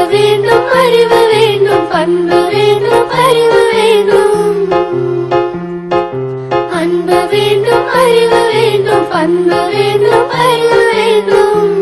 வேண்டும் அறிவு வேண்டும் பண்பு வேண்டும் அறிவு வேண்டும். அன்பு வேண்டும் அறிவு வேண்டும் பண்பு வேண்டும் அறிவு வேண்டும்.